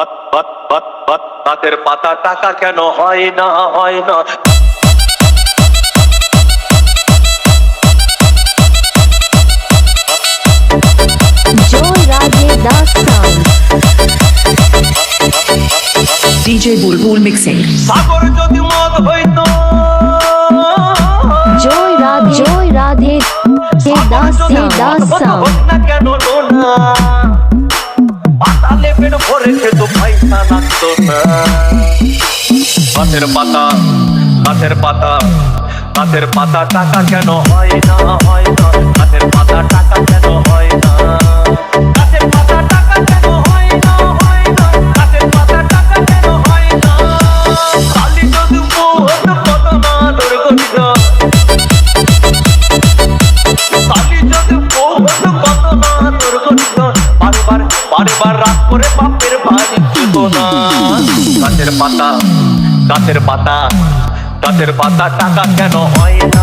পাত পাত পাত পাত পাতের পাতা টাকা কেন হয় না হয় না Joy Radhe Das Sound. DJ Bulbul Mixing. সাগর যদি মদ হইতো Joy Radhe Joy Radhe Das Das Sound. না কেন না ভরে খেত পয়সা লাগতো না। গাছের পাতা গাছের পাতা গাছের পাতা টাকা কেন হয় না হয় না? গাছের পাতা টাকা কেন হয় না বারবার রাত করে বাপের ছিল না। গাছের পাতা গাছের পাতা গাছের পাতা টাকা কেন হয় না?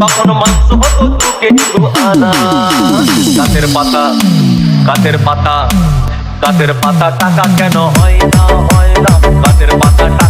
তখন মাংস হতো দু কেজি আনা। গাছের পাতা গাছের পাতা গাছের পাতা টাকা কেন হয় না হয় না। গাছের পাতা টাকা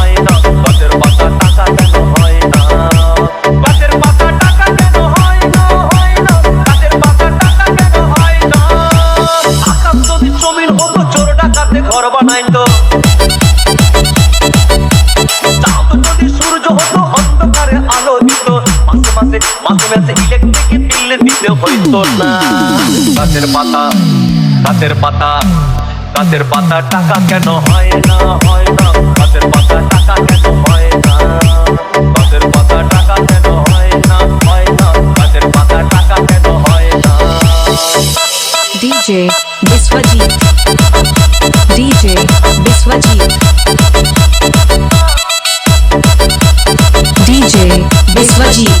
ডাকাতে ঘর বানাইতো চাঁদ যদি সূর্য হতো, অন্ধকারে আলো দিত। মাসে মাসে মাসে মাসে ইলেকট্রিক বিল দিতে হইতো না। গাছের পাতা গাছের পাতা গাছের পাতা টাকা কেন হয় না হয় না? গাছের পাতা টাকা কেন হয় না? গাছের পাতা টাকা কেন হয় না হয় না? গাছের পাতা টাকা কেন হয় না? DJ ジ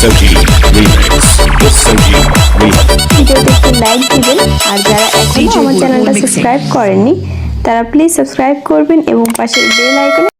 Bisaji Remix. ভিডিওতে একটি লাইক দিবেন। আর যারা এখনও আমার চ্যানেলটা সাবস্ক্রাইব করেননি তারা প্লিজ সাবস্ক্রাইব করবেন এবং পাশে বেল আইকনে